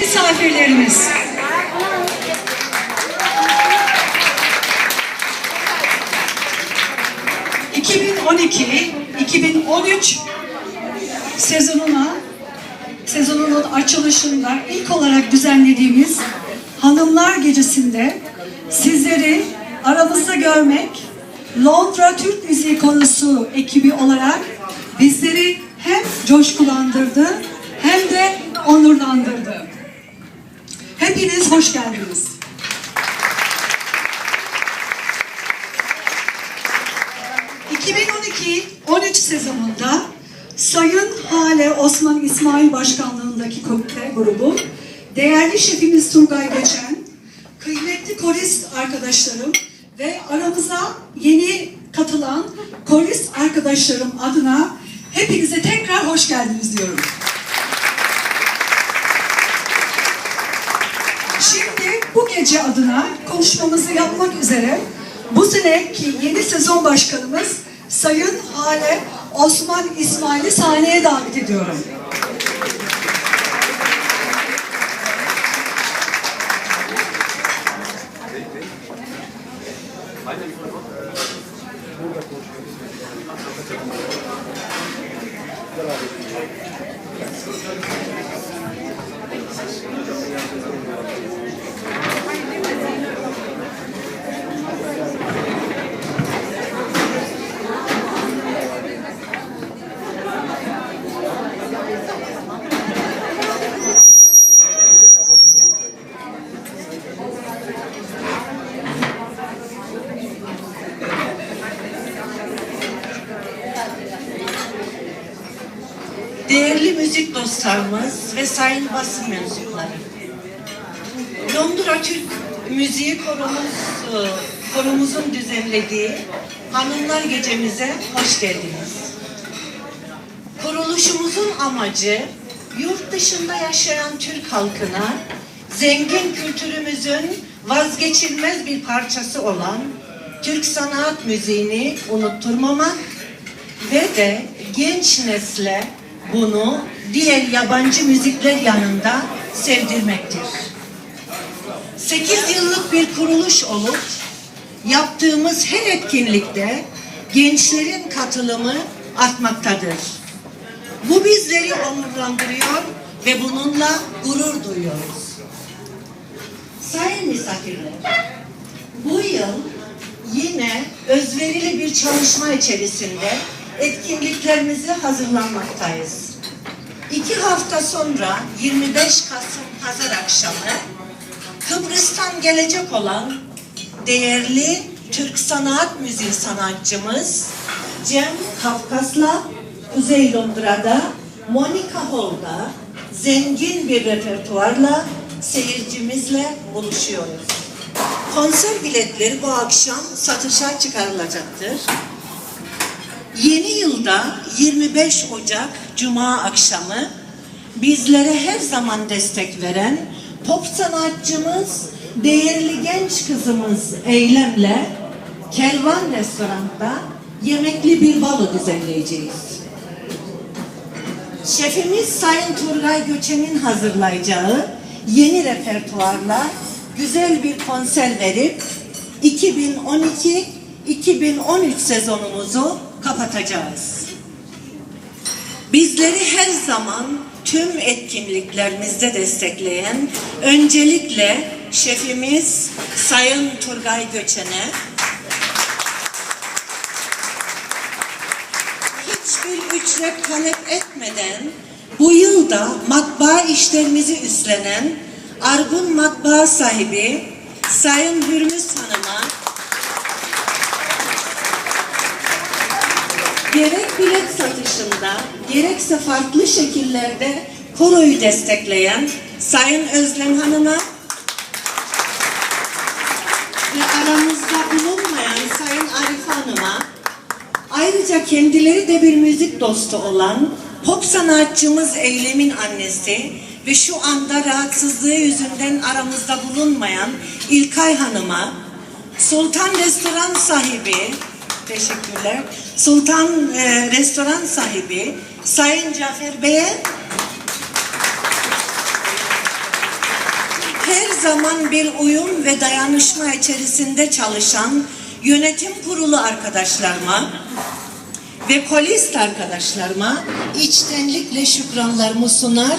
Misafirlerimiz. ...2012-2013 sezonuna, sezonunun açılışında ilk olarak düzenlediğimiz Hanımlar Gecesi'nde sizleri aramızda görmek, Londra Türk Müziği Korosu ekibi olarak bizleri hem coşkulandırdı hem de onurlandırdı. Hoş geldiniz. ...2012-13 sezonunda Sayın Hale Osman İsmail Başkanlığındaki komite grubu... ...değerli şefimiz Turgay Geçen... ...kıymetli korist arkadaşlarım... ...ve aramıza yeni katılan korist arkadaşlarım adına... ...hepinize tekrar hoş geldiniz diyorum. Gece adına konuşmamızı yapmak üzere bu seneki yeni sezon başkanımız Sayın Hale Osman İsmail'i sahneye davet ediyorum. Değerli müzik dostlarımız ve sayın basın mensupları. Londra Türk Müziği Korumuz, e, Korumuzun düzenlediği Hanımlar Gecemize hoş geldiniz. Kuruluşumuzun amacı yurt dışında yaşayan Türk halkına zengin kültürümüzün vazgeçilmez bir parçası olan Türk sanat müziğini unutturmamak ve de genç nesle bunu diğer yabancı müzikler yanında sevdirmektir. 8 yıllık bir kuruluş olup yaptığımız her etkinlikte gençlerin katılımı artmaktadır. Bu bizleri onurlandırıyor ve bununla gurur duyuyoruz. Sayın misafirler, bu yıl yine özverili bir çalışma içerisinde etkinliklerimizi hazırlanmaktayız. İki hafta sonra 25 Kasım Pazar akşamı Kıbrıs'tan gelecek olan değerli Türk sanat müziği sanatçımız Cem Kafkas'la Kuzey Londra'da Monica Hall'da zengin bir repertuarla seyircimizle buluşuyoruz. Konser biletleri bu akşam satışa çıkarılacaktır. Yeni yılda 25 Ocak Cuma akşamı bizlere her zaman destek veren pop sanatçımız, değerli genç kızımız Eylem'le Kervan Restoran'da yemekli bir balo düzenleyeceğiz. Şefimiz Sayın Turgay Göçen'in hazırlayacağı yeni repertuarla güzel bir konser verip 2012-2013 sezonumuzu kapatacağız. Bizleri her zaman tüm etkinliklerimizde destekleyen öncelikle şefimiz Sayın Turgay Göçen'e hiçbir ücret talep etmeden bu yılda matbaa işlerimizi üstlenen Argun Matbaa sahibi Sayın Hürmüz Hanım'a gerek bilet satışında gerekse farklı şekillerde koroyu destekleyen Sayın Özlem Hanım'a ve aramızda bulunmayan Sayın Arif Hanım'a ayrıca kendileri de bir müzik dostu olan pop sanatçımız Eylem'in annesi ve şu anda rahatsızlığı yüzünden aramızda bulunmayan İlkay Hanım'a Sultan Restoran sahibi teşekkürler. Sultan e, Restoran sahibi Sayın Cafer Bey'e her zaman bir uyum ve dayanışma içerisinde çalışan yönetim kurulu arkadaşlarıma ve kolist arkadaşlarıma içtenlikle şükranlarımı sunar.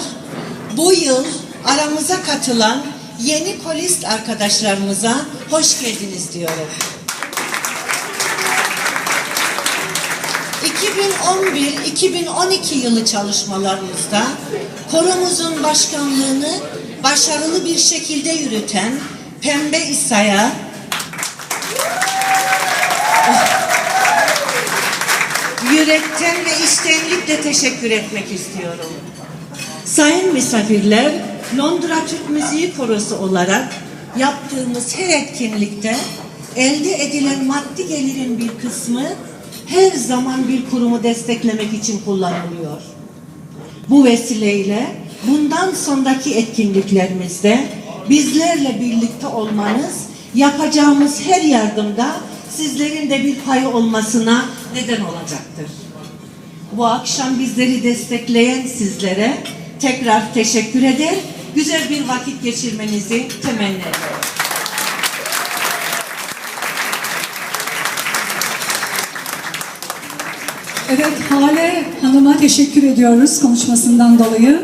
Bu yıl aramıza katılan yeni kolist arkadaşlarımıza hoş geldiniz diyorum. 2011-2012 yılı çalışmalarımızda koromuzun başkanlığını başarılı bir şekilde yürüten Pembe İsa'ya yürekten ve içtenlikle teşekkür etmek istiyorum. Sayın misafirler, Londra Türk Müziği Korosu olarak yaptığımız her etkinlikte elde edilen maddi gelirin bir kısmı her zaman bir kurumu desteklemek için kullanılıyor. Bu vesileyle bundan sonraki etkinliklerimizde bizlerle birlikte olmanız, yapacağımız her yardımda sizlerin de bir payı olmasına neden olacaktır. Bu akşam bizleri destekleyen sizlere tekrar teşekkür eder, güzel bir vakit geçirmenizi temenni ederim. Evet, Hale Hanım'a teşekkür ediyoruz konuşmasından dolayı.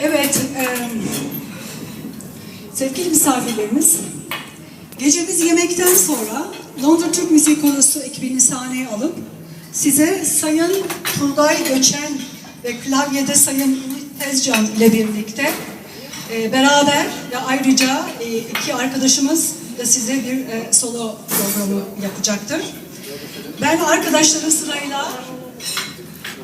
Evet, e, sevgili misafirlerimiz, gecemiz yemekten sonra Londra Türk Müziği Korosu ekibini sahneye alıp size Sayın Turgay Göçen ve klavyede Sayın Ümit Tezcan ile birlikte beraber ve ayrıca e, iki arkadaşımız da size bir e, solo programı yapacaktır. Ben arkadaşlara sırayla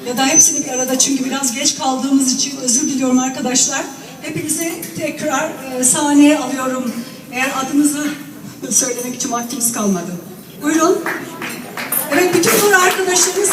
ya da hepsini bir arada çünkü biraz geç kaldığımız için özür diliyorum arkadaşlar. Hepinizi tekrar e, sahneye alıyorum. Eğer adınızı söylemek için vaktimiz kalmadı. Buyurun. Evet bütün koro arkadaşlarımız